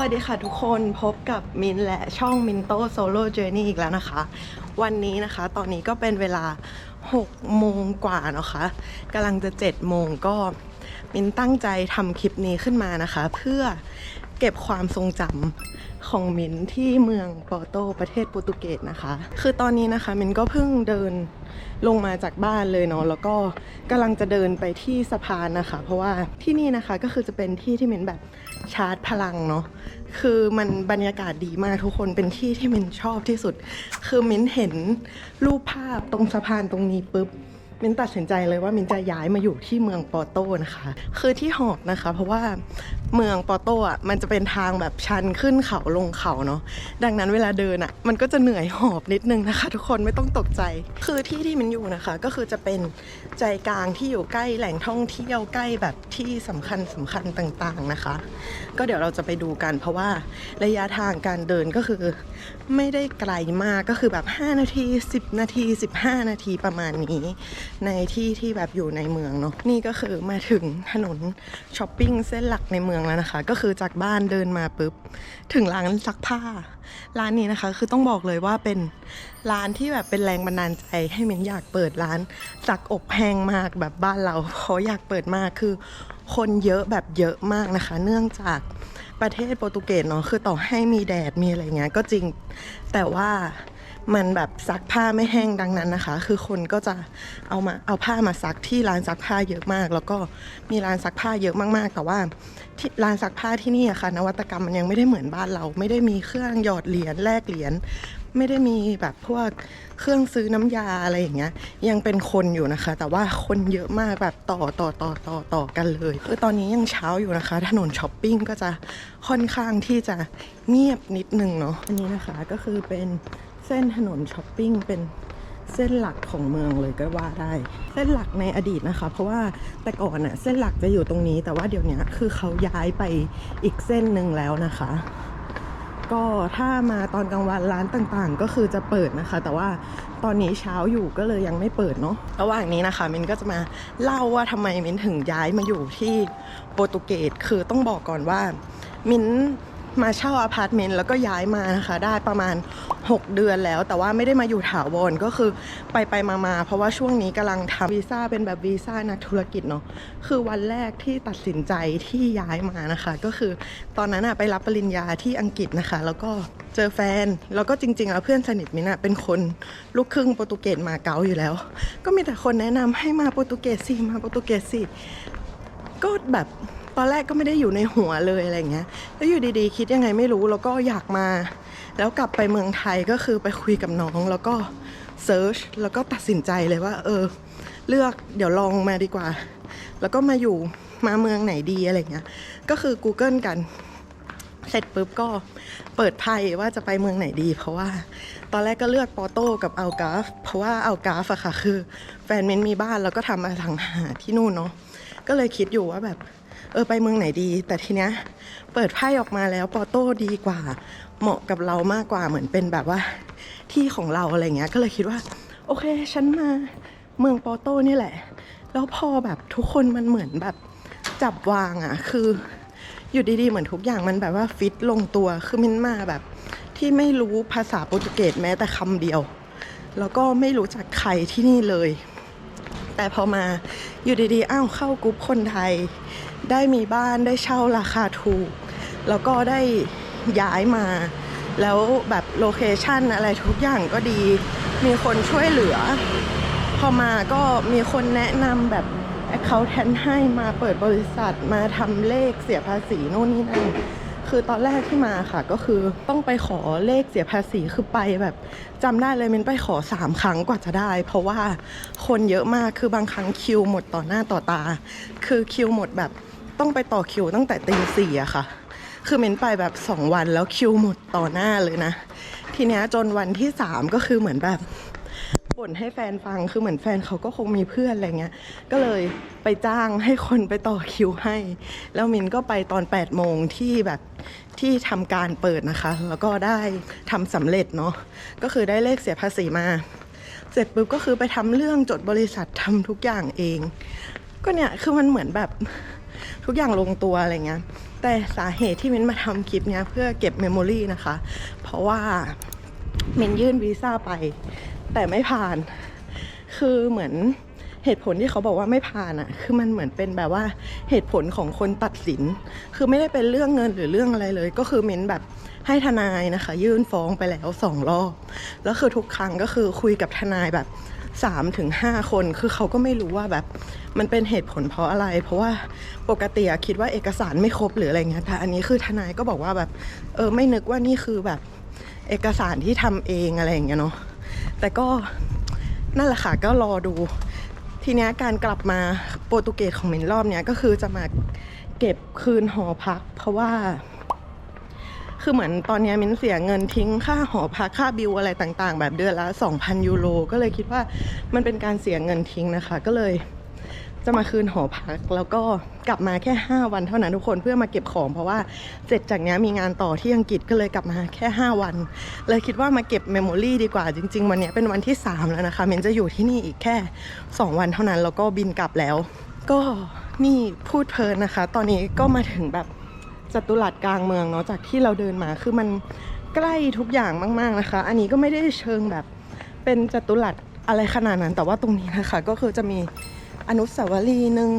วัสดีค่ะทุกคนพบกับมินและช่องมินโตโซโล่เจอร์นี่อีกแล้วนะคะ วันนี้นะคะ ตอนนี้ก็เป็นเวลา6โมงกว่าเนาะคะกำลังจะ7โมงก็มินตั้งใจทำคลิปนี้ขึ้นมานะคะ เพื่อเก็บความทรงจำ ของมินที่เมืองปอร์โตประเทศโปรตุเกสนะคะ คือตอนนี้นะคะมินก็เพิ่งเดินลงมาจากบ้านเลยเนาะแล้วก็กำลังจะเดินไปที่สะพานนะคะ เพราะว่าที่นี่นะคะก็คือจะเป็นที่ที่มินแบบชาร์จพลังเนาะคือมันบรรยากาศดีมากทุกคนเป็นที่ที่มินชอบที่สุด คือมินเห็นรูปภาพตรงสะพานตรงนี้ปุ๊บ มินตัดสินใจเลยว่ามินจะย้ายมาอยู่ที่เมืองปอโตนะคะ คือที่หอบนะคะ เพราะว่าเมืองปอโตอะมันจะเป็นทางแบบชันขึ้นเขาลงเขาเนาะดังนั้นเวลาเดินอะ มันก็จะเหนื่อยหอบนิดนึงนะคะ ทุกคนไม่ต้องตกใจ คือที่ที่มินอยู่นะคะ ก็คือจะเป็นใจกลางที่อยู่ใกล้แหล่งท่องเที่ยวใกล้แบบที่สำคัญสำคัญต่างๆนะคะ ก็เดี๋ยวเราจะไปดูกัน เพราะว่าระยะทางการเดินก็คือ ไม่ได้ไกลมากก็คือแบบ 5 นาที 10 นาที 15 นาทีประมาณนี้ ในที่ที่แบบอยู่ในเมืองเนาะนี่ก็คือมาถึงถนนช้อปปิ้งเส้นหลักในเมืองแล้วนะคะ ก็คือจากบ้านเดินมาปุ๊บ ถึงร้านซักผ้า ร้านนี้นะคะ คือต้องบอกเลยว่าเป็นร้านที่แบบเป็นแรงบันดาลใจให้เมนอยากเปิดร้านซักอบแห้งมากแบบบ้านเราเพราะอยากเปิดมากคือ คนเยอะแบบเยอะมากนะคะ เนื่องจาก ประเทศโปรตุเกสเนาะคือต่อให้มีแดดมีอะไรเงี้ยก็จริงแต่ว่ามันแบบซักผ้าไม่แห้งดังนั้นนะคะ คือคนก็จะเอามาเอาผ้ามาซักที่ร้านซักผ้าเยอะมาก แล้วก็มีร้านซักผ้าเยอะมากๆ แต่ว่าที่ร้านซักผ้าที่นี่อะค่ะนวัตกรรมมันยังไม่ได้เหมือนบ้านเรา ไม่ได้มีเครื่องหยอดเหรียญแลกเหรียญ ไม่ได้มีแบบพวกเครื่องซื้อน้ำยาอะไรอย่างเงี้ย ยังเป็นคนอยู่นะคะ แต่ว่าคนเยอะมากแบบต่อต่อต่อต่อต่อกันเลยคือตอนนี้ยังเช้าอยู่นะคะ ถนนช้อปปิ้งก็จะค่อนข้างที่จะเงียบนิดนึงเนาะอันนี้นะคะก็คือเป็นเส้นถนนช้อปปิ้งเป็นเส้นหลักของเมืองเลยก็ว่าได้ เส้นหลักในอดีตนะคะ เพราะว่าแต่ก่อนอะเส้นหลักจะอยู่ตรงนี้ แต่ว่าเดี๋ยวนี้คือเขาย้ายไปอีกเส้นหนึ่งแล้วนะคะ ก็ถ้ามาตอนกลางวันร้านต่างๆ ก็คือจะเปิดนะคะ แต่ว่าตอนนี้เช้าอยู่ก็เลยยังไม่เปิดเนาะระหว่างนี้นะคะมินก็จะมาเล่าว่าทำไมมินถึงย้ายมาอยู่ที่โปรตุเกสคือต้องบอกก่อนว่ามิน มาเช่าอพาร์ตเมนต์แล้วก็ย้ายมานะคะ ได้ประมาณ 6 เดือนแล้ว แต่ว่าไม่ได้มาอยู่ถาวรก็คือไปไปมามาเพราะว่าช่วงนี้กำลังทำวีซ่าเป็นแบบวีซ่านักธุรกิจเนาะคือวันแรกที่ตัดสินใจที่ย้ายมานะคะ ก็คือตอนนั้นอะไปรับปริญญาที่อังกฤษนะคะ แล้วก็เจอแฟนแล้วก็จริงๆแล้วเพื่อนสนิทมินอะเป็นคนลูกครึ่งโปรตุเกสมาเก๊าอยู่แล้ว ก็มีแต่คนแนะนำให้มาโปรตุเกสสิมาโปรตุเกสสิก็แบบ ตอนแรกก็ไม่ได้อยู่ในหัวเลยอะไรเงี้ย แล้วอยู่ดีๆ คิดยังไงไม่รู้แล้วก็อยากมา แล้วกลับไปเมืองไทยก็คือไปคุยกับน้องแล้วก็เซิร์ชแล้วก็ตัดสินใจเลยว่า เออ เลือกเดี๋ยวลองมาดีกว่า แล้วก็มาอยู่มาเมืองไหนดีอะไรเงี้ย ก็คือ Google กัน เสร็จปุ๊บก็เปิดไพ่ว่าจะไปเมืองไหนดี เพราะว่า ตอนแรกก็เลือกปอโต้กับอัลกาฟ เพราะว่าอัลกาฟอะค่ะคือ แฟนเมนมีบ้านแล้วก็ทำอสังหาที่นู่นเนาะก็เลยคิดอยู่ว่าแบบ ออไปเมืองไหนดี แต่ทีเนี้ยเปิดไพ่ออกมาแล้วปอโต้ดีกว่า เหมาะกับเรามากกว่าเหมือนเป็นแบบว่าที่ของเราอะไรเงี้ยก็เลยคิดว่า โอเค ฉันมาเมืองปอโต้นี่แหละ แล้วพอแบบทุกคนมันเหมือนแบบจับวางอะคืออยู่ดีๆ เหมือนทุกอย่างมันแบบว่าฟิตลงตัวคือมินมาแบบ ที่ไม่รู้ภาษาโปรตุเกสแม้แต่คำเดียว แล้วก็ไม่รู้จักใครที่นี่เลย แต่พอมาอยู่ดีๆ อ้าวเข้ากรุ๊ปคนไทย ได้มีบ้านได้เช่าราคาถูก แล้วก็ได้ย้ายมา แล้วแบบโลเคชันอะไรทุกอย่างก็ดี มีคนช่วยเหลือ พอมาก็มีคนแนะนำแบบ accountant ให้มาเปิดบริษัทมาทำเลขเสียภาษีโน่นนี่นั่นคือตอนแรกที่มาค่ะก็คือต้องไปขอเลขเสียภาษีคือไปแบบจำได้เลยมินไปขอสามครั้งกว่าจะได้ เพราะว่าคนเยอะมากคือบางครั้งคิวหมดต่อหน้าต่อตา คือคิวหมดแบบ ต้องไปต่อคิวตั้งแต่ตีสี่อะค่ะ คือมินไปแบบสองวันแล้วคิวหมดต่อหน้าเลยนะ ทีเนี้ยจนวันที่สามก็คือเหมือนแบบบ่นให้แฟนฟังคือเหมือนแฟนเขาก็คงมีเพื่อนอะไรเงี้ย ก็เลยไปจ้างให้คนไปต่อคิวให้ แล้วมินก็ไปตอน8ปดโมงที่แบบที่ทำการเปิดนะคะ แล้วก็ได้ทำสำเร็จเนาะก็คือได้เลขเสียภาษีมา เสร็จปุ๊บก็คือไปทำเรื่องจดบริษัททำทุกอย่างเอง ก็เนี่ยคือมันเหมือนแบบ ทุกอย่างลงตัวอะไรเงี้ยแต่สาเหตุที่มินมาทำคลิปเนี้ยเพื่อเก็บเมมโมรีนะคะ เพราะว่ามินยื่นวีซ่าไป แต่ไม่ผ่าน คือเหมือนเหตุผลที่เขาบอกว่าไม่ผ่านอะ่ะคือมันเหมือนเป็นแบบว่าเหตุผลของคนตัดสิน คือไม่ได้เป็นเรื่องเงินหรือเรื่องอะไรเลย ก็คือเม้นแบบให้ทนายนะคะ ยื่นฟ้องไปแล้วสองรอบ แล้วคือทุกครั้งก็คือคุยกับทนายแบบ 3าถึงหคนคือเขาก็ไม่รู้ว่าแบบมันเป็นเหตุผลเพราะอะไร เพราะว่าปกติคิดว่าเอกสารไม่ครบหรืออะไรเงี้ยแต่อันนี้คือทนายก็บอกว่าแบบเออไม่นึกว่านี่คือแบบเอกสารที่ทำเองอะไรอย่างเงี้ยเนาะแต่ก็นั่นแหละค่ะก็รอดู ทีเนี้ยการกลับมาโปรตุเกสของมินรอบเนี้ยก็คือจะมาเก็บคืนหอพัก เพราะว่า คือเหมือนตอนนี้มินเสียเงินทิ้งค่าหอพักค่าบิลอะไรต่างๆ แบบเดือนละ 2,000 ยูโร ก็เลยคิดว่ามันเป็นการเสียเงินทิ้งนะคะ ก็เลยจะมาคืนหอพักแล้วก็กลับมาแค่ 5 วันเท่านั้นทุกคนเพื่อมาเก็บของ เพราะว่าเสร็จจากนี้มีงานต่อที่อังกฤษก็เลยกลับมาแค่ 5 วัน เลยคิดว่ามาเก็บเมมโมรี่ดีกว่าจริง ๆ วันนี้เป็นวันที่ 3 แล้วนะคะเมนจะอยู่ที่นี่อีกแค่ 2 วันเท่านั้นแล้วก็บินกลับแล้ว ก็นี่พูดเพลินนะคะ ตอนนี้ก็มาถึงแบบ จัตุรัสกลางเมืองเนาะจากที่เราเดินมาคือมันใกล้ทุกอย่างมาก ๆนะคะ อันนี้ก็ไม่ได้เชิงแบบเป็นจัตุรัสอะไรขนาดนั้น แต่ว่าตรงนี้นะคะ ก็คือจะมีอนุสาวรีย์หนึ่ง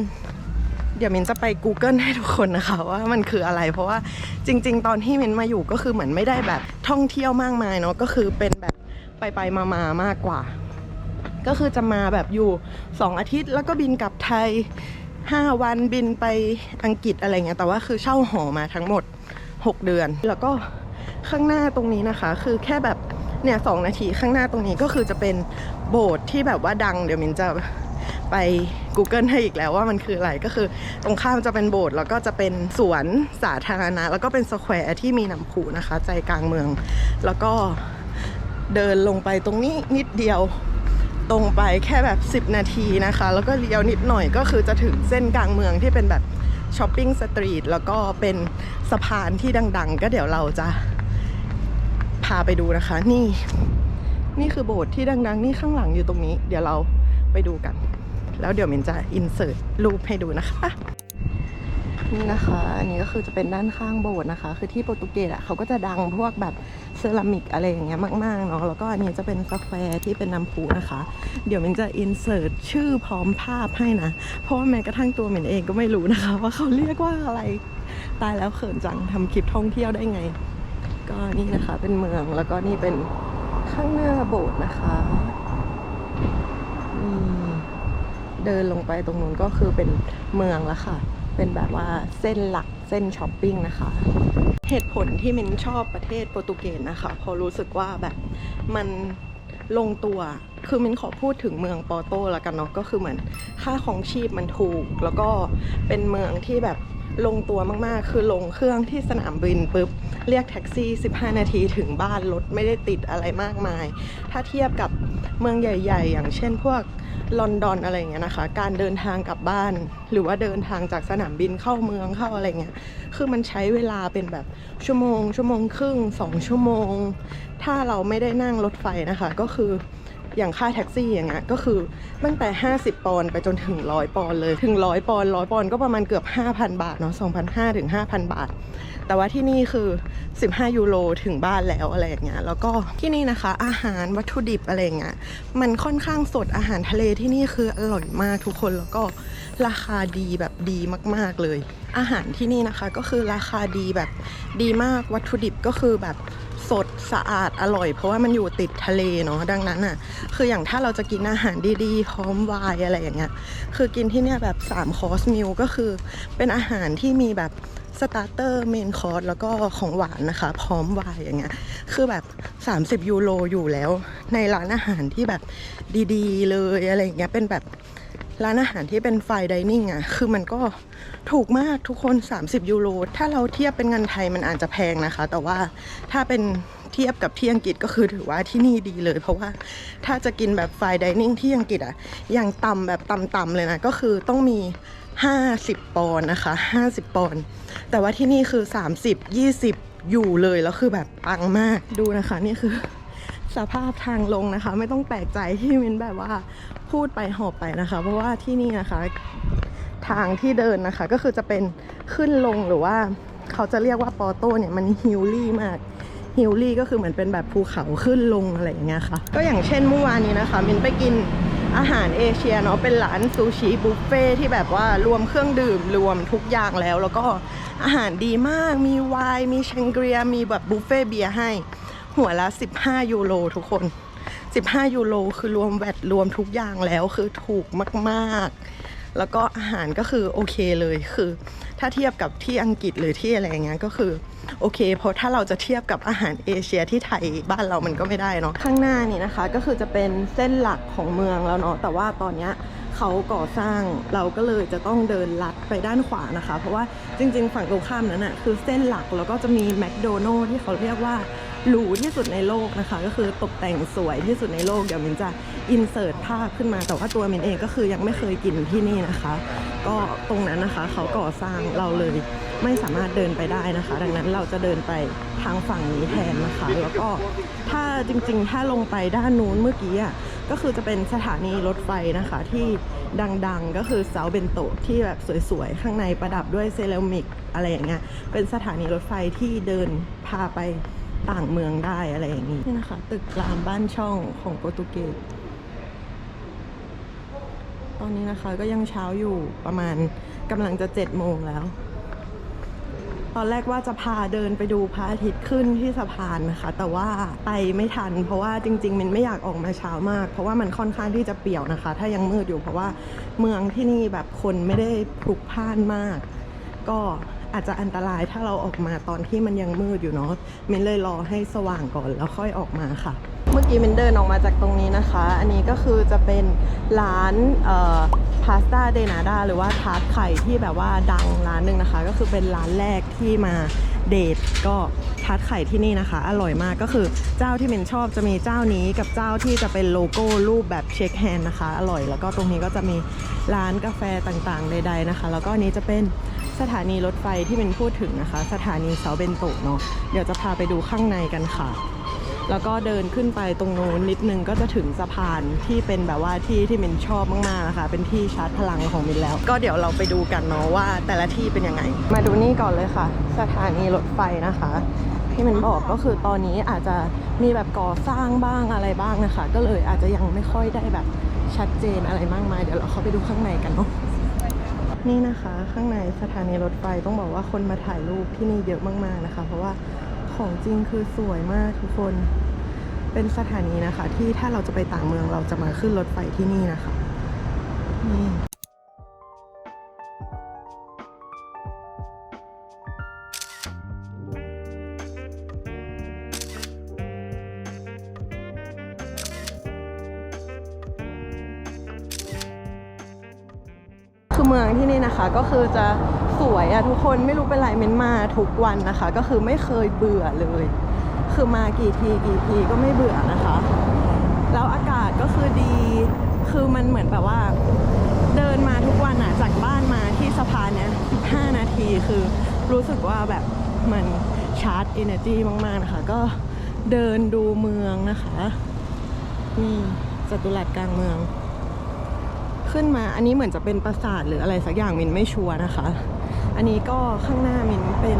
เดี๋ยวมินจะไป Google ให้ทุกคนนะคะ ว่ามันคืออะไร เพราะว่าจริง ๆ ตอนที่มินมาอยู่ก็คือเหมือนไม่ได้แบบท่องเที่ยวมากมายเนาะก็คือเป็นแบบไปไปๆมาๆมากกว่า ก็คือจะมาแบบอยู่ 2 อาทิตย์แล้วก็บินกลับไทย 5 วันบินไปอังกฤษอะไรเงี้ยแต่ว่าคือเช่าหอมาทั้งหมด 6 เดือน แล้วก็ข้างหน้าตรงนี้นะคะ คือแค่แบบเนี่ยสนาทีข้างหน้าตรงนี้ก็คือจะเป็นโบสถ์ที่แบบว่าดัง เดี๋ยวมินจะไป Google ให้อีกแล้วว่ามันคืออะไรก็คือตรงข้ามจะเป็นโบสถ์แล้วก็จะเป็นสวนสาธารณะ แล้วก็เป็นสแควร์ที่มีน้ำพุนะคะ ใจกลางเมือง แล้วก็เดินลงไปตรงนี้นิดเดียว ตรงไปแค่แบบ 10 นาทีนะคะ แล้วก็เลี้ยวนิดหน่อยก็คือจะถึงเส้นกลางเมืองที่เป็นแบบช้อปปิ้งสตรีทแล้วก็เป็นสะพานที่ดัง ๆ ก็เดี๋ยวเราจะพาไปดูนะคะ นี่ นี่คือโบสถ์ที่ดัง ๆ นี่ข้างหลังอยู่ตรงนี้ เดี๋ยวเราไปดูกัน แล้วเดี๋ยวมินจะอินเสิร์ตรูปให้ดูนะคะ นี่นะคะ อันนี้ก็คือจะเป็นด้านข้างโบสถ์นะคะ คือที่โปรตุเกสอะเขาก็จะดังพวกแบบเซรามิกอะไรอย่างเงี้ยมากๆเนาะ แล้วก็อันนี้จะเป็นสแควร์ที่เป็นน้ำพุนะคะ เดี๋ยวมินจะอินเสิร์ตชื่อพร้อมภาพให้นะ เพราะว่าแม้กระทั่งตัวมินเองก็ไม่รู้นะคะ ว่าเขาเรียกว่าอะไร ตายแล้วเขินจังทำคลิปท่องเที่ยวได้ไง ก็นี่นะคะเป็นเมือง แล้วก็นี่เป็นข้างหน้าโบสถ์นะคะนี่เดินลงไปตรงนู้นก็คือเป็นเมืองแล้วค่ะ เป็นแบบว่าเส้นหลักเส้นช้อปปิ้งนะคะ เหตุผลที่มินชอบประเทศโปรตุเกสนะคะพราะรู้สึกว่าแบบมันลงตัว คือมินขอพูดถึงเมืองปอโตแล้วกันเนาะ ก็คือเหมือนค่าของชีพมันถูก แล้วก็เป็นเมืองที่แบบลงตัวมากๆ คือลงเครื่องที่สนามบินปุ๊บ เรียกแท็กซี่ 15 นาทีถึงบ้านรถไม่ได้ติดอะไรมากมาย ถ้าเทียบกับเมืองใหญ่ ๆ อย่างเช่นพวก ลอนดอนอะไรอย่างเงี้ยนะคะ การเดินทางกลับบ้าน หรือว่าเดินทางจากสนามบินเข้าเมืองเข้าอะไรเงี้ย คือมันใช้เวลาเป็นแบบชั่วโมง ชั่วโมงครึ่งสองชั่วโมง ถ้าเราไม่ได้นั่งรถไฟนะคะ ก็คือ อย่างค่าแท็กซี่อย่างเงี้ยก็คือตั้งแต่ 50 ปอนด์ไปจนถึง 100 ปอนด์เลย ถึง 100 ปอนด์100 ปอนด์ก็ประมาณเกือบ 5,000 บาทเนาะ2,500ถึง5,000 บาท แต่ว่าที่นี่คือ 15 ยูโรถึงบ้านแล้วอะไรอย่างเงี้ยแล้วก็ที่นี่นะคะ อาหารวัตถุดิบอะไรอย่างเงี้ยมันค่อนข้างสดอาหารทะเลที่นี่คืออร่อยมากทุกคนแล้วก็ราคาดีแบบดีมาก ๆเลย อาหารที่นี่นะคะก็คือราคาดีแบบดีมากวัตถุดิบก็คือแบบ สะอาดอร่อย เพราะว่ามันอยู่ติดทะเลเนาะดังนั้นอะ คืออย่างถ้าเราจะกินอาหารดีๆพร้อมวน์อะไรอย่างเงี้ยคือกินที่เนี่ยแบบ3คอร์สมิลก็คือเป็นอาหารที่มีแบบสตาร์เตอร์เมนคอร์สแล้วก็ของหวานนะคะ พร้อมวน์อย่างเงี้ยคือแบบ 30 ยูโรอยู่แล้ว ในร้านอาหารที่แบบดีๆ เลยอะไรอย่างเงี้ยเป็นแบบร้านอาหารที่เป็นไฟดิเนิ่งอะ คือมันก็ถูกมากทุกคน 30 ยูโร ถ้าเราเทียบเป็นเงินไทยมันอาจจะแพงนะคะ แต่ว่าถ้าเป็น ทียบกับที่อังกฤษก็คือถือว่าที่นี่ดีเลย เพราะว่าถ้าจะกินแบบไฟดิเนิ่งที่อังกฤษอะอย่างต่ำแบบต่ำๆเลยนะ ก็คือต้องมี 50 ปอนด์นะคะ 50 ปอนด์แต่ว่าที่นี่คือ 30 20 อยู่เลยแล้วคือแบบปังมากดูนะคะนี่คือสภาพทางลงนะคะ ไม่ต้องแปลกใจที่มินแบบว่าพูดไปหอบไปนะคะ เพราะว่าที่นี่นะคะ ทางที่เดินนะคะ ก็คือจะเป็นขึ้นลงหรือว่าเขาจะเรียกว่าปอโต้เนี่ยมันฮิลลี่มาก ฮิลลี่ก็คือเหมือนเป็นแบบภูเขาขึ้นลงอะไรอย่างเงี้ยค่ะ ก็อย่างเช่นเมื่อวานนี้นะคะมินไปกินอาหารเอเชียเนาะเป็นร้านซูชิบุฟเฟ่ที่แบบว่ารวมเครื่องดื่มรวมทุกอย่างแล้ว แล้วก็อาหารดีมากมีไวน์มีแชงเกรียมีแบบบุฟเฟ่เบียร์ให้ หัวละ 15 ยูโรทุกคน 15 ยูโรคือรวมแวดรวมทุกอย่างแล้วคือถูกมากๆ แล้วก็อาหารก็คือโอเคเลยคือ ถ้าเทียบกับที่อังกฤษหรือที่อะไรอย่างเงี้ยก็คือโอเค เพราะถ้าเราจะเทียบกับอาหารเอเชียที่ไทยบ้านเรามันก็ไม่ได้เนาะข้างหน้านี่นะคะ ก็คือจะเป็นเส้นหลักของเมืองแล้วเนาะแต่ว่าตอนเนี้ยเขาก่อสร้างเราก็เลยจะต้องเดินลัดไปด้านขวานะคะ เพราะว่าจริง ๆ ฝั่งตรงข้ามนั้นอะคือเส้นหลักแล้วก็จะมีแมคโดนัลล์ที่เขาเรียกว่า หรูที่สุดในโลกนะคะ ก็คือตกแต่งสวยที่สุดในโลกเดี๋ยวมินจะอินเสิร์ตภาพขึ้นมาแต่ว่าตัวมินเองก็คือยังไม่เคยกินที่นี่นะคะ ก็ตรงนั้นนะคะเขาก่อสร้างเราเลยไม่สามารถเดินไปได้นะคะ ดังนั้นเราจะเดินไปทางฝั่งนี้แทนนะคะ แล้วก็ถ้าจริงๆ ถ้าลงไปด้านนู้นเมื่อกี้อะก็คือจะเป็นสถานีรถไฟนะคะที่ดังๆก็คือเสาเบนโตะที่แบบสวยๆ ข้างในประดับด้วยเซรามิกอะไรอย่างเงี้ยเป็นสถานีรถไฟที่เดินพาไป ต่างเมืองได้อะไรอย่างนี้นี่นะคะ ตึกรามบ้านช่องของโปรตุเกสตอนนี้นะคะก็ยังเช้าอยู่ประมาณกำลังจะเจ็ดโมงแล้ว ตอนแรกว่าจะพาเดินไปดูพระอาทิตย์ขึ้นที่สะพานนะคะ แต่ว่าไปไม่ทัน เพราะว่าจริง ๆ มันไม่อยากออกมาเช้ามาก เพราะว่ามันค่อนข้างที่จะเปี่ยวนะคะ ถ้ายังมืดอยู่เพราะว่าเมืองที่นี่แบบคนไม่ได้พลุกพล่านมาก ก็อาจจะอันตรายถ้าเราออกมาตอนที่มันยังมืดอยู่เนาะมินเลยรอให้สว่างก่อนแล้วค่อยออกมาค่ะ เมื่อกี้มินเดินออกมาจากตรงนี้นะคะ อันนี้ก็คือจะเป็นร้านพาสต้าเดนาดาหรือว่าทาร์ตไข่ที่แบบว่าดังร้านหนึ่งนะคะ ก็คือเป็นร้านแรกที่มาเดทก็ทาร์ตไข่ที่นี่นะคะ อร่อยมากก็คือเจ้าที่มินชอบจะมีเจ้านี้กับเจ้าที่จะเป็นโลโก้รูปแบบเช็คแฮนด์นะคะ อร่อยแล้วก็ตรงนี้ก็จะมีร้านกาแฟต่างๆใด ๆนะคะ แล้วก็อันนี้จะเป็น สถานีรถไฟที่เป็นพูดถึงนะคะ สถานีเสาเบนโตะเนาะเดี๋ยวจะพาไปดูข้างในกันค่ะ แล้วก็เดินขึ้นไปตรงโน้นนิดนึงก็จะถึงสะพานที่เป็นแบบว่าที่ที่มินชอบมากๆนะคะ เป็นที่ชาร์จพลังของมินแล้ว ก็เดี๋ยวเราไปดูกันเนาะว่าแต่ละที่เป็นยังไง มาดูนี่ก่อนเลยค่ะ สถานีรถไฟนะคะที่มินบอกก็คือตอนนี้อาจจะมีแบบก่อสร้างบ้างอะไรบ้างนะคะ ก็เลยอาจจะยังไม่ค่อยได้แบบชัดเจนอะไรมากมาย เดี๋ยวเราเข้าไปดูข้างในกันเนาะ นี่นะคะข้างในสถานีรถไฟต้องบอกว่าคนมาถ่ายรูปที่นี่เยอะมาก ๆนะคะ เพราะว่าของจริงคือสวยมากทุกคนเป็นสถานีนะคะ ที่ถ้าเราจะไปต่างเมืองเราจะมาขึ้นรถไฟที่นี่นะคะนี่ ก็คือจะสวยอะทุกคนไม่รู้เป็นไรเม้นมาทุกวันนะคะ ก็คือไม่เคยเบื่อเลย คือมากี่ทีกี่ทีก็ไม่เบื่อนะคะ แล้วอากาศก็คือดีคือมันเหมือนแบบว่า เดินมาทุกวันอะจากบ้านมาที่สะพานเนี้ย15 นาทีคือรู้สึกว่าแบบมันชาร์จ energy มาก ๆ นะคะ ก็เดินดูเมืองนะคะ นี่จตุรัสกลางเมือง ขึ้นมาอันนี้เหมือนจะเป็นปราสาทหรืออะไรสักอย่างมินไม่ชัวร์นะคะ อันนี้ก็ข้างหน้ามินเป็น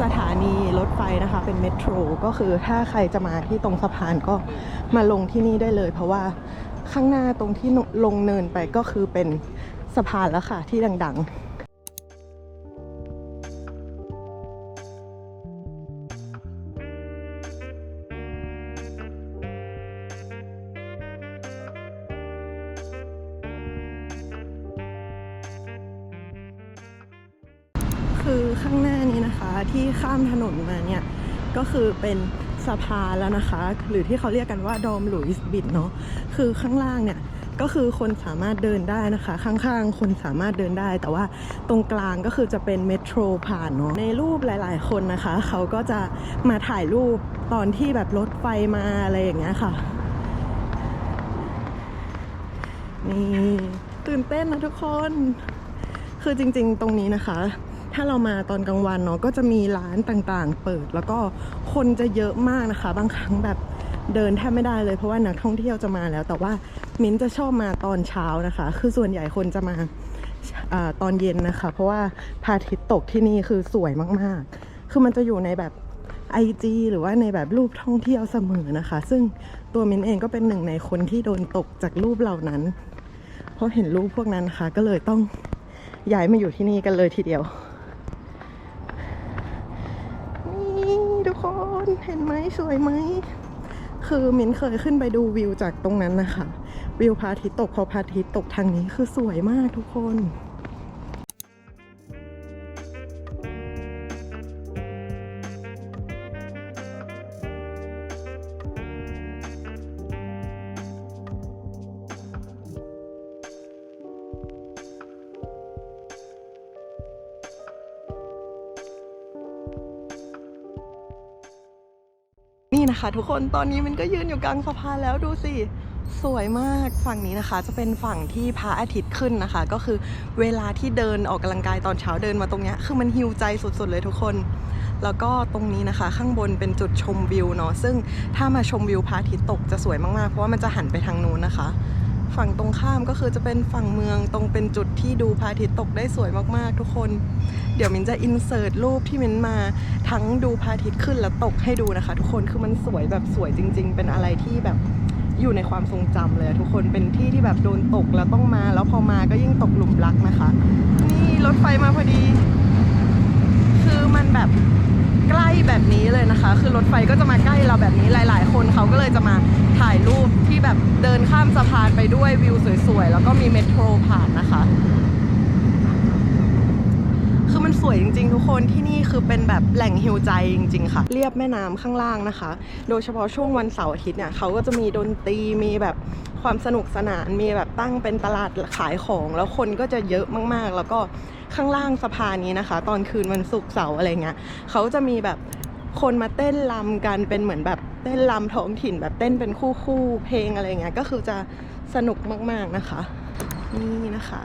สถานีรถไฟนะคะ เป็นเมโทรก็คือถ้าใครจะมาที่ตรงสะพานก็มาลงที่นี่ได้เลย เพราะว่าข้างหน้าตรงที่ลงเนินไปก็คือเป็นสะพานแล้วค่ะที่ดัง ๆ คือเป็นสะพานแล้วนะคะ หรือที่เขาเรียกกันว่าดอมหลุยส์บิดเนาะคือข้างล่างเนี่ยก็คือคนสามารถเดินได้นะคะ ข้างๆ คนสามารถเดินได้ แต่ว่าตรงกลางก็คือจะเป็นเมโทรผ่านเนาะในรูปหลายๆ คนนะคะ เขาก็จะมาถ่ายรูปตอนที่แบบรถไฟมาอะไรอย่างเงี้ยค่ะ นี่ตื่นเต้นนะทุกคน คือจริงๆ ตรงนี้นะคะ ถ้าเรามาตอนกลางวันเนาะก็จะมีร้านต่างๆ เปิด แล้วก็คนจะเยอะมากนะคะ บางครั้งแบบเดินแทบไม่ได้เลยเพราะว่านักท่องเที่ยวจะมาแล้ว แต่ว่ามิ้นจะชอบมาตอนเช้านะคะ คือส่วนใหญ่คนจะมาอตอนเย็นนะคะ เพราะว่าพระอาทิตย์ตกที่นี่คือสวยมากๆ คือมันจะอยู่ในแบบ IG หรือว่าในแบบรูปท่องเที่ยวเสมอนะคะ ซึ่งตัวมินเองก็เป็นหนึ่งในคนที่โดนตกจากรูปเหล่านั้น เพราะเห็นรูปพวกนั้นนะคะ ก็เลยต้องย้ายมาอยู่ที่นี่กันเลยทีเดียว นี่ ทุกคนเห็นไหมสวยไหม คือมินเคยขึ้นไปดูวิวจากตรงนั้นนะคะ วิวพระอาทิตย์ตกพอพระอาทิตย์ตกทางนี้คือสวยมากทุกคน ทุกคนตอนนี้มันก็ยืนอยู่กลางสะพานแล้วดูสิสวยมากฝั่งนี้นะคะ จะเป็นฝั่งที่พระอาทิตย์ขึ้นนะคะ ก็คือเวลาที่เดินออกกำลังกายตอนเช้าเดินมาตรงเนี้ยคือมันฮิวใจสุดๆเลยทุกคน แล้วก็ตรงนี้นะคะ ข้างบนเป็นจุดชมวิวเนาะซึ่งถ้ามาชมวิวพระอาทิตย์ตกจะสวยมากๆ เพราะว่ามันจะหันไปทางนู้นนะคะ ฝั่งตรงข้ามก็คือจะเป็นฝั่งเมืองตรงเป็นจุดที่ดูพระอาทิตย์ตกได้สวยมากๆ ทุกคน เดี๋ยวมินจะอินเสิร์ตรูปที่มินมาทั้งดูพระอาทิตย์ขึ้นและตกให้ดูนะคะ ทุกคนคือมันสวยแบบสวยจริง ๆ เป็นอะไรที่แบบอยู่ในความทรงจำเลย ทุกคนเป็นที่ที่แบบโดนตกแล้วต้องมา แล้วพอมาก็ยิ่งตกหลุมรักนะคะ นี่รถไฟมาพอดี คือมันแบบ ใกล้แบบนี้เลยนะคะ คือรถไฟก็จะมาใกล้เราแบบนี้หลาย ๆ คนเขาก็เลยจะมาถ่ายรูปที่แบบเดินข้ามสะพานไปด้วยวิวสวยๆ แล้วก็มีเมโทรผ่านนะคะ สวยจริงๆ ทุกคนที่นี่คือเป็นแบบแหล่งฮิวใจจริง ๆ ค่ะ เรียบแม่น้ำข้างล่างนะคะ โดยเฉพาะช่วงวันเสาร์อาทิตย์เนี่ยเขาก็จะมีดนตรีมีแบบความสนุกสนานมีแบบตั้งเป็นตลาดขายของ แล้วคนก็จะเยอะมากๆ แล้วก็ข้างล่างสะพานนี้นะคะ ตอนคืนวันศุกร์เสาร์อะไรเงี้ยเขาจะมีแบบคนมาเต้นรำกันเป็นเหมือนแบบเต้นรำท้องถิ่นแบบเต้นเป็นคู่ๆเพลงอะไรเงี้ยก็คือจะสนุกมากๆนะคะ นี่นะคะ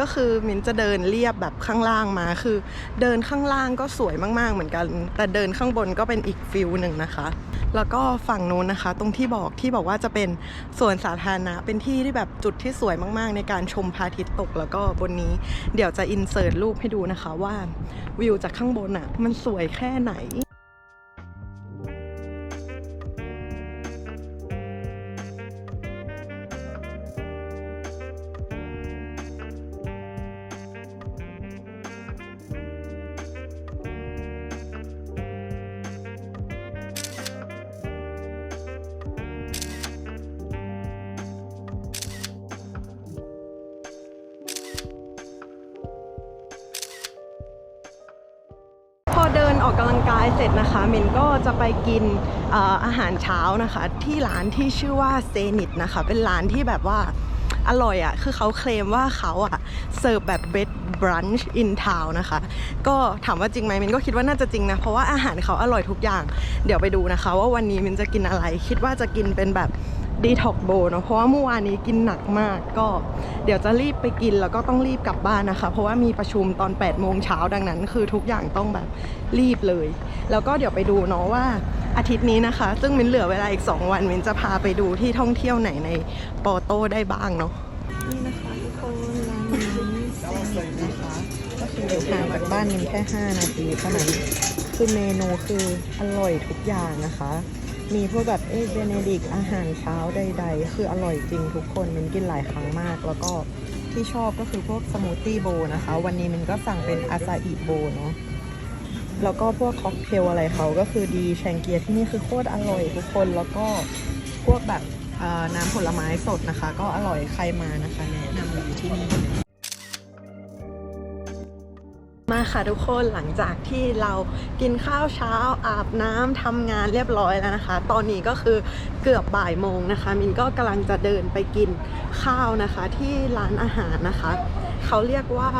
ก็คือมินจะเดินเรียบแบบข้างล่างมาคือ เดินข้างล่างก็สวยมากๆเหมือนกัน แต่เดินข้างบนก็เป็นอีกฟิลหนึ่งนะคะ แล้วก็ฝั่งนู้นนะคะ ตรงที่บอกที่บอกว่าจะเป็นสวนสาธารณะเป็นที่ที่แบบจุดที่สวยมากๆ ในการชมพระอาทิตย์ตกแล้วก็บนนี้ เดี๋ยวจะอินเสิร์ตรูปให้ดูนะคะว่าวิวจากข้างบนอะมันสวยแค่ไหน เสร็จนะคะมินก็จะไปกินอาหารเช้านะคะ ที่ร้านที่ชื่อว่าเซนิตนะคะ เป็นร้านที่แบบว่าอร่อยอะ่ะ คือเขาเคลมว่าเขาอะ่ะ เสิร์ฟแบบเบดบรันช์อินทาวนะคะ ก็ถามว่าจริงไหมมินก็คิดว่าน่าจะจริงนะ เพราะว่าอาหารเขาอร่อยทุกอย่าง เดี๋ยวไปดูนะคะ ว่าวันนี้มินจะกินอะไร คิดว่าจะกินเป็นแบบ ดีท็อกโบเนาะเพราะว่าเมื่อวานนี้กินหนักมากก็ เดี๋ยวจะรีบไปกินแล้วก็ต้องรีบกลับบ้านนะคะ เพราะว่ามีประชุมตอน8ปดโมงเช้าดังนั้น คือทุกอย่างต้องแบบรีบเลย แล้วก็เดี๋ยวไปดูเนาะว่าอาทิตย์นี้นะคะ ซึ่งมินเหลือเวลาอีก 2 วันมินจะพาไปดูที่ท่องเที่ยวไหนในปอโต้ได้บ้างเนาะนี่นะคะทุกคนร้านนี้เซนิตนะคะก็คือห่างจากบ้านมินแค่ 5 นาทีเท่านั้นคือเมนูคืออร่อยทุกอย่างนะคะ มีพวกแบบเอเบเนดิกอาหารเช้าใด ๆ คืออร่อยจริงทุกคนมินกินหลายครั้งมาก แล้วก็ที่ชอบก็คือพวกสมูทตี้โบนะคะ วันนี้มินก็สั่งเป็นอาซาอิโบเนาะแล้วก็พวกค็อกเทลอะไรเขาก็คือดีแชงเกียที่นี่คือโคตรอร่อยทุกคนแล้วก็พวกแบบเอ่อน้ำผลไม้สดนะคะ ก็อร่อยใครมานะคะแนะนำเลยที่นี่ ค่ะทุกคนหลังจากที่เรากินข้าวเช้าอาบน้ำทำงานเรียบร้อยแล้วนะคะ ตอนนี้ก็คือเกือบบ่ายโมงนะคะ มินก็กำลังจะเดินไปกินข้าวนะคะที่ร้านอาหารนะคะ เขาเรียกว่า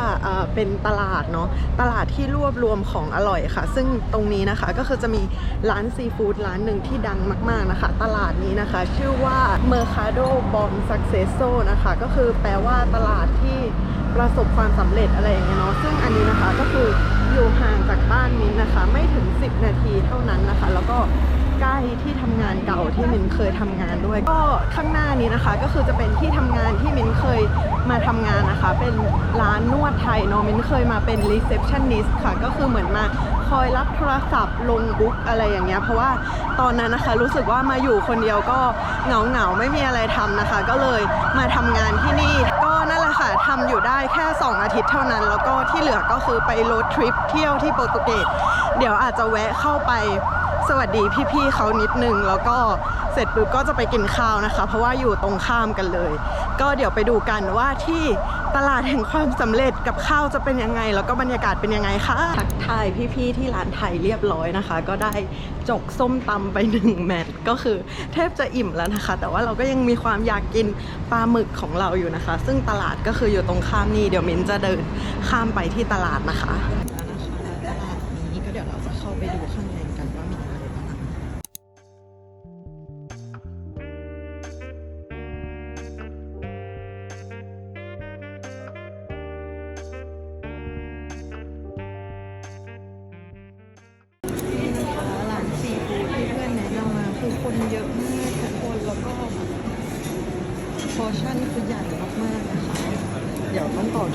เป็นตลาดเนาะตลาดที่รวบรวมของอร่อยค่ะ ซึ่งตรงนี้นะคะก็คือจะมีร้านซีฟู้ดร้านหนึ่งที่ดังมาก ๆนะคะ ตลาดนี้นะคะ ชื่อว่า Mercado Bon Successo นะคะ ก็คือแปลว่าตลาดที่ประสบความสำเร็จอะไรอย่างเงี้ยเนาะซึ่งอันนี้นะคะก็คืออยู่ห่างจากบ้านมิ้นนะคะ ไม่ถึง 10 นาทีเท่านั้นนะคะ แล้วก็ ใกล้ที่ทำงานเก่าที่มินเคยทำงานด้วย ก็ข้างหน้านี้นะคะ ก็คือจะเป็นที่ทำงานที่มินเคยมาทำงานนะคะ เป็นร้านนวดไทยเนาะมินเคยมาเป็น receptionist ค่ะ ก็คือเหมือนมาคอยรับโทรศัพท์ลงบุ๊กอะไรอย่างเงี้ยเพราะว่าตอนนั้นนะคะรู้สึกว่ามาอยู่คนเดียวก็เหงาเหงาไม่มีอะไรทำนะคะ ก็เลยมาทำงานที่นี่ก็นั่นแหละค่ะทำอยู่ได้แค่ 2 อาทิตย์เท่านั้น แล้วก็ที่เหลือก็คือไปโรดทริปเที่ยวที่โปรตุเกสเดี๋ยวอาจจะแวะเข้าไป สวัสดีพี่ๆเขานิดนึง แล้วก็เสร็จปุ๊บก็จะไปกินข้าวนะคะ เพราะว่าอยู่ตรงข้ามกันเลย ก็เดี๋ยวไปดูกันว่าที่ตลาดแห่งความสำเร็จกับข้าวจะเป็นยังไง แล้วก็บรรยากาศเป็นยังไงคะทักทายพี่ๆที่ร้านไทยเรียบร้อยนะคะ ก็ได้จกส้มตำไปหนึ่งแมตช์ก็คือแทบจะอิ่มแล้วนะคะ แต่ว่าเราก็ยังมีความอยากกินปลาหมึกของเราอยู่นะคะ ซึ่งตลาดก็คืออยู่ตรงข้ามนี่เดี๋ยวมิ้นจะเดินข้ามไปที่ตลาดนะคะ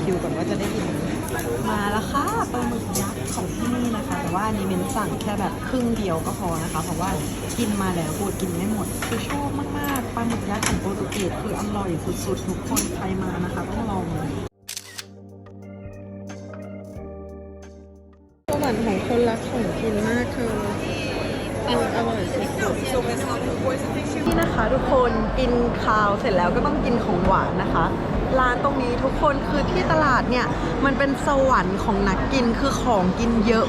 คิวก่อนว่าจะได้กินไหมมาแล้วค่ะปลาหมึกยักษ์ของที่นี่นะคะ แต่ว่าอันนี้เมนสั่งแค่แบบครึ่งเดียวก็พอนะคะ เพราะว่ากินมาแล้วกลัวกินไม่หมดคือชอบมากๆปลาหมึกยักษ์ของโปรตุเกสคืออร่อยสุดๆทุกคนใครมานะคะต้องลองเลยสวรรค์ของคนรักของกินมากเธออร่อยอร่อยสุดๆ นี่นะคะทุกคนกินข้าวเสร็จแล้วก็ต้องกินของหวานนะคะ ร้านตรงนี้ทุกคนคือที่ตลาดเนี่ย มันเป็นสวรรค์ของนักกินคือของกินเยอะ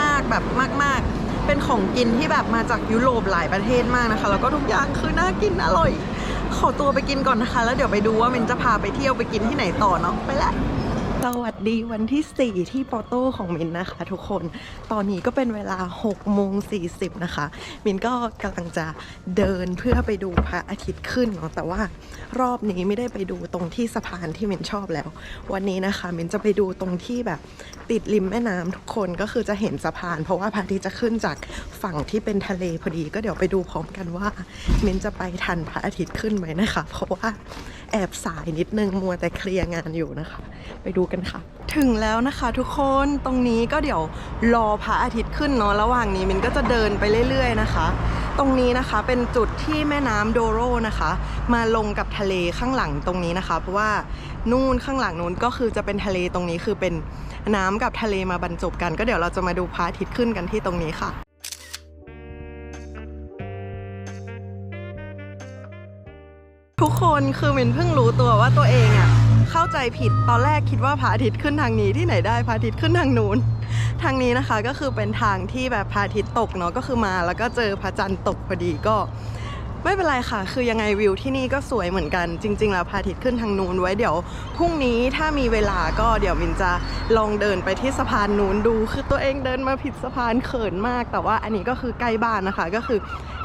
มากๆแบบมาก ๆ เป็นของกินที่แบบมาจากยุโรปหลายประเทศมากนะคะ แล้วก็ทุกอย่างคือน่ากินอร่อย ขอตัวไปกินก่อนนะคะ แล้วเดี๋ยวไปดูว่ามินจะพาไปเที่ยวไปกินที่ไหนต่อเนาะไปละ สวัสดีวันที่ 4 ที่ปอโต้ของมินนะคะ ทุกคนตอนนี้ก็เป็นเวลา6โมง40 นะคะ มินก็กำลังจะเดินเพื่อไปดูพระอาทิตย์ขึ้นเนาะแต่ว่ารอบนี้ไม่ได้ไปดูตรงที่สะพานที่มินชอบแล้ว วันนี้นะคะ มินจะไปดูตรงที่แบบติดริมแม่น้ำทุกคนก็คือจะเห็นสะพาน เพราะว่าพระอาทิตย์จะขึ้นจากฝั่งที่เป็นทะเลพอดี ก็เดี๋ยวไปดูพร้อมกันว่ามินจะไปทันพระอาทิตย์ขึ้นไหมนะคะ เพราะว่า แอบสายนิดนึงมัวแต่เคลียร์งานอยู่นะคะ ไปดูกันค่ะ ถึงแล้วนะคะทุกคนตรงนี้ก็เดี๋ยวรอพระอาทิตย์ขึ้นเนาะระหว่างนี้มินก็จะเดินไปเรื่อย ๆ นะคะ ตรงนี้นะคะเป็นจุดที่แม่น้ำโดโรนะคะ มาลงกับทะเลข้างหลังตรงนี้นะคะเพราะว่านู่นข้างหลังนู้นก็คือจะเป็นทะเลตรงนี้คือเป็นน้ำกับทะเลมาบรรจบกัน ก็เดี๋ยวเราจะมาดูพระอาทิตย์ขึ้นกันที่ตรงนี้ค่ะ คนคือมินเพิ่งรู้ตัวว่าตัวเองอะเข้าใจผิดตอนแรกคิดว่าพระอาทิตย์ขึ้นทางนี้ที่ไหนได้พระอาทิตย์ขึ้นทางนู้นทางนี้นะคะก็คือเป็นทางที่แบบพระอาทิตย์ตกเนาะก็คือมาแล้วก็เจอพระจันทร์ตกพอดีก็ ไม่เป็นไรค่ะ คือยังไงวิวที่นี่ก็สวยเหมือนกัน จริง ๆ แล้วพระอาทิตย์ขึ้นทางนู้นไว้เดี๋ยวพรุ่งนี้ถ้ามีเวลาก็เดี๋ยวมินจะลองเดินไปที่สะพานนู้นดู คือตัวเองเดินมาผิดสะพานเขินมาก แต่ว่าอันนี้ก็คือใกล้บ้านนะคะ ก็คือ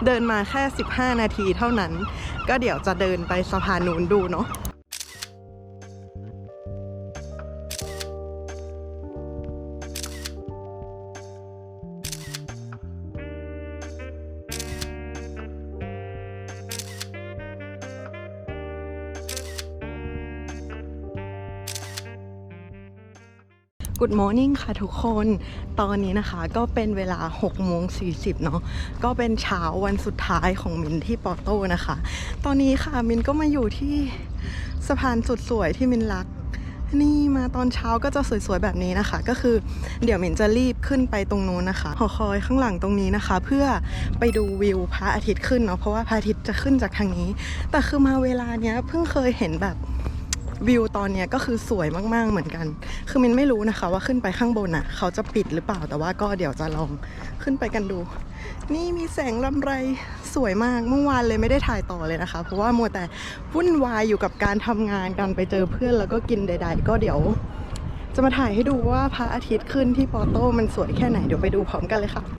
เดินมาแค่ 15 นาทีเท่านั้น ก็เดี๋ยวจะเดินไปสะพานนู้นดูเนาะ Good Morning ค่ะทุกคน ตอนนี้นะคะก็เป็นเวลา6โมง40เนาะ ก็เป็นเช้าวันสุดท้ายของมินที่ปอโต้นะคะ ตอนนี้ค่ะมินก็มาอยู่ที่สะพานสุดสวยที่มินรัก นี่มาตอนเช้าก็จะสวยๆแบบนี้นะคะ ก็คือเดี๋ยวมินจะรีบขึ้นไปตรงนู้นนะคะหอคอยข้างหลังตรงนี้นะคะ เพื่อไปดูวิวพระอาทิตย์ขึ้นเนาะ เพราะว่าพระอาทิตย์จะขึ้นจากทางนี้ แต่คือมาเวลาเนี้ยเพิ่งเคยเห็นแบบ วิวตอนเนี้ยก็คือสวยมากๆเหมือนกัน คือมินไม่รู้นะคะว่าขึ้นไปข้างบนอะ เขาจะปิดหรือเปล่าแต่ว่าก็เดี๋ยวจะลองขึ้นไปกันดู นี่มีแสงลำไรสวยมากเมื่อวานเลยไม่ได้ถ่ายต่อเลยนะคะ เพราะว่ามัวแต่วุ่นวายอยู่กับการทำงานกันไปเจอเพื่อนแล้วก็กินใด ๆ ก็เดี๋ยว จะมาถ่ายให้ดูว่าพระอาทิตย์ขึ้นที่ปอโต้มันสวยแค่ไหนเดี๋ยวไปดูพร้อมกันเลยค่ะ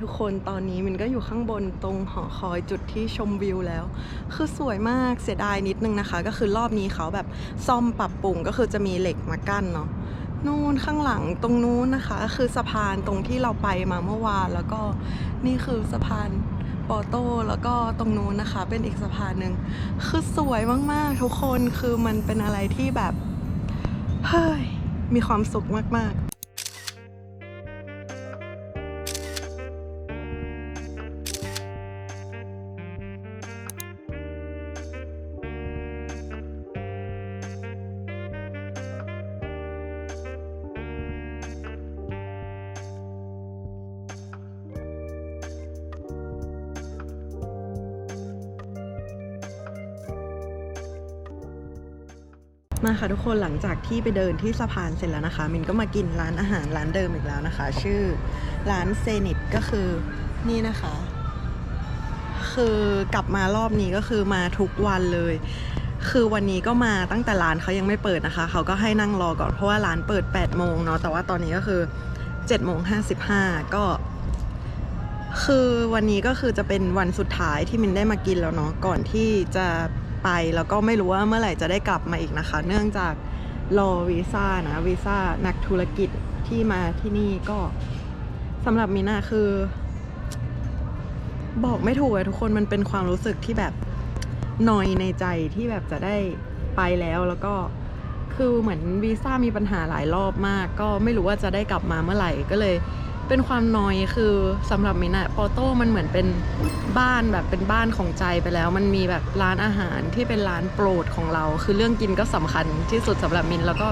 ทุกคนตอนนี้มินก็อยู่ข้างบนตรงหอคอยจุดที่ชมวิวแล้ว คือสวยมากเสียดายนิดนึงนะคะ ก็คือรอบนี้เขาแบบซ่อมปรับปรุงก็คือจะมีเหล็กมากั้นเนาะนู่นข้างหลังตรงนู้นนะคะ คือสะพานตรงที่เราไปมาเมื่อวานแล้วก็นี่คือสะพานปอโต้แล้วก็ตรงนู้นนะคะ เป็นอีกสะพานหนึ่งคือสวยมากๆ ทุกคนคือมันเป็นอะไรที่แบบเฮ้ยมีความสุขมากๆ คะ ทุกคนหลังจากที่ไปเดินที่สะพานเสร็จแล้วนะคะ มินก็มากินร้านอาหารร้านเดิมอีกแล้วนะคะ ชื่อร้านเซนิตก็คือนี่นะคะ คือกลับมารอบนี้ก็คือมาทุกวันเลย คือวันนี้ก็มาตั้งแต่ร้านเขายังไม่เปิดนะคะ เขาก็ให้นั่งรอก่อนเพราะว่าร้านเปิด8โมงเนาะแต่ว่าตอนนี้ก็คือ7โมง55 ก็คือวันนี้ก็คือจะเป็นวันสุดท้ายที่มินได้มากินแล้วเนาะก่อนที่จะ ไป แล้วก็ไม่รู้ว่าเมื่อไหร่จะได้กลับมาอีกนะคะ เนื่องจากรอวีซ่านะวีซ่านักธุรกิจที่มาที่นี่ก็สำหรับมินาคือ บอกไม่ถูกอะทุกคนมันเป็นความรู้สึกที่แบบนอยในใจที่แบบจะได้ไปแล้วแล้วก็คือเหมือนวีซ่ามีปัญหาหลายรอบมาก ก็ไม่รู้ว่าจะได้กลับมาเมื่อไหร่ก็เลย เป็นความน้อยคือสำหรับมินอะปอโต้มันเหมือนเป็นบ้านแบบเป็นบ้านของใจไปแล้ว มันมีแบบร้านอาหารที่เป็นร้านโปรดของเรา คือเรื่องกินก็สำคัญที่สุดสำหรับมินแล้วก็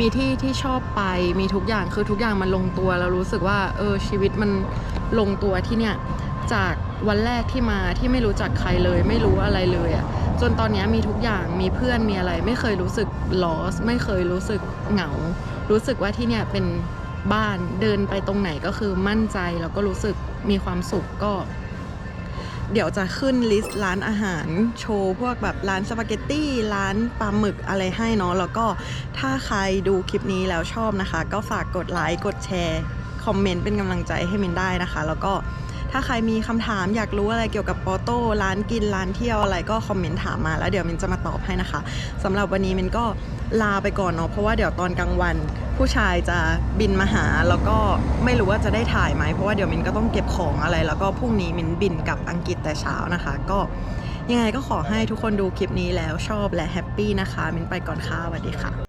มีที่ที่ชอบไปมีทุกอย่างคือทุกอย่างมันลงตัวแล้วรู้สึกว่าเออชีวิตมันลงตัวที่เนี่ยจากวันแรกที่มาที่ไม่รู้จักใครเลย ไม่รู้อะไรเลยอะ่ะจนตอนเนี้ยมีทุกอย่างมีเพื่อนมีอะไร ไม่เคยรู้สึก loss ไม่เคยรู้สึกเหงา รู้สึกว่าที่เนี่ยเป็น บ้านเดินไปตรงไหนก็คือมั่นใจแล้วก็รู้สึกมีความสุขก็ เดี๋ยวจะขึ้นลิสต์ร้านอาหารโชว์พวกแบบร้านสปาเกตตี้ร้านปลาหมึกอะไรให้เนาะแล้วก็ถ้าใครดูคลิปนี้แล้วชอบนะคะ ก็ฝากกดไลค์กดแชร์คอมเมนต์เป็นกำลังใจให้มินได้นะคะ แล้วก็ถ้าใครมีคำถามอยากรู้อะไรเกี่ยวกับปอโต้ร้านกินร้านเที่ยวอะไรก็คอมเมนต์ถามมาแล้วเดี๋ยวมินจะมาตอบให้นะคะสำหรับวันนี้มินก็ ลาไปก่อนเนาะเพราะว่าเดี๋ยวตอนกลางวัน ผู้ชายจะบินมาหาแล้วก็ไม่รู้ว่าจะได้ถ่ายไหมเพราะว่าเดี๋ยวมินก็ต้องเก็บของอะไร แล้วก็พรุ่งนี้มินบินกลับอังกฤษแต่เช้านะคะ ก็ยังไงก็ขอให้ทุกคนดูคลิปนี้แล้วชอบและแฮปปี้นะคะมินไปก่อนค่ะสวัสดีค่ะ